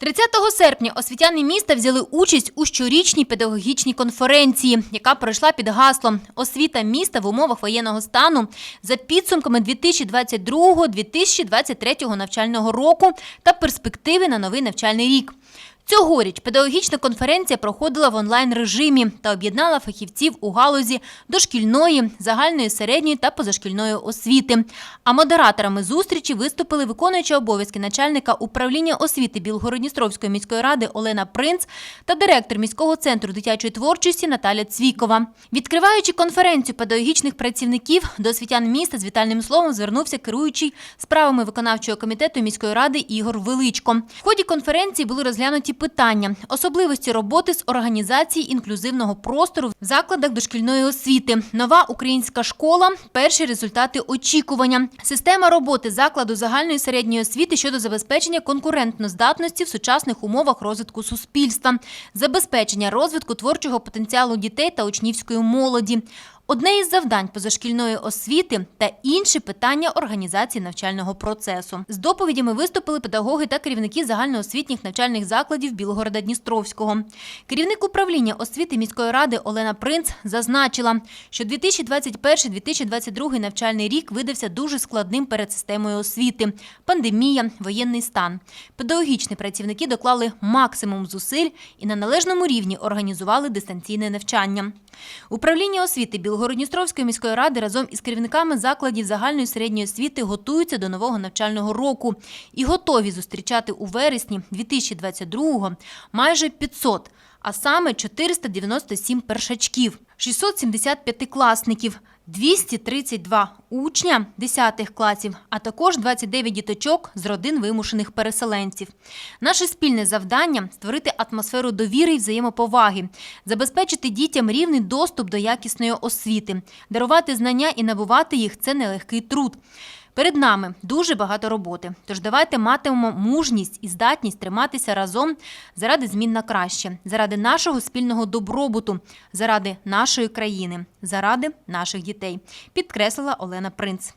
30 серпня освітяни міста взяли участь у щорічній педагогічній конференції, яка пройшла під гаслом Освіта міста в умовах воєнного стану за підсумками 2022-2023 навчального року та перспективи на новий навчальний рік. Цьогоріч педагогічна конференція проходила в онлайн режимі та об'єднала фахівців у галузі дошкільної, загальної середньої та позашкільної освіти. А модераторами зустрічі виступили виконуюча обов'язки начальника управління освіти Білгородністровської міської ради Олена Принц та директор міського центру дитячої творчості Наталя Цвікова. Відкриваючи конференцію педагогічних працівників, до освітян міста з вітальним словом звернувся керуючий справами виконавчого комітету міської ради Ігор Величко. В ході конференції були розглянуті питання, особливості роботи з організації інклюзивного простору в закладах дошкільної освіти, нова українська школа, перші результати очікування, система роботи закладу загальної середньої освіти щодо забезпечення конкурентноздатності в сучасних умовах розвитку суспільства, забезпечення розвитку творчого потенціалу дітей та учнівської молоді. Одне із завдань позашкільної освіти та інші питання організації навчального процесу. З доповідями виступили педагоги та керівники загальноосвітніх навчальних закладів Білгорода Дністровського. Керівник управління освіти міської ради Олена Принц зазначила, що 2021-2022 навчальний рік видався дуже складним перед системою освіти: пандемія, воєнний стан. Педагогічні працівники доклали максимум зусиль і на належному рівні організували дистанційне навчання. Управління освіти Білгородністровської міської ради разом із керівниками закладів загальної середньої освіти готуються до нового навчального року. І готові зустрічати у вересні 2022-го майже 500, а саме 497 першачків, 675 класників, 232 учня 10 класів, а також 29 діточок з родин вимушених переселенців. Наше спільне завдання створити атмосферу довіри і взаємоповаги, забезпечити дітям рівний доступ до якісної освіти, дарувати знання і набувати їх це нелегкий труд. Перед нами дуже багато роботи. Тож давайте матимемо мужність і здатність триматися разом заради змін на краще, заради нашого спільного добробуту, заради нашої країни, заради наших дітей, підкреслила Олена Принц.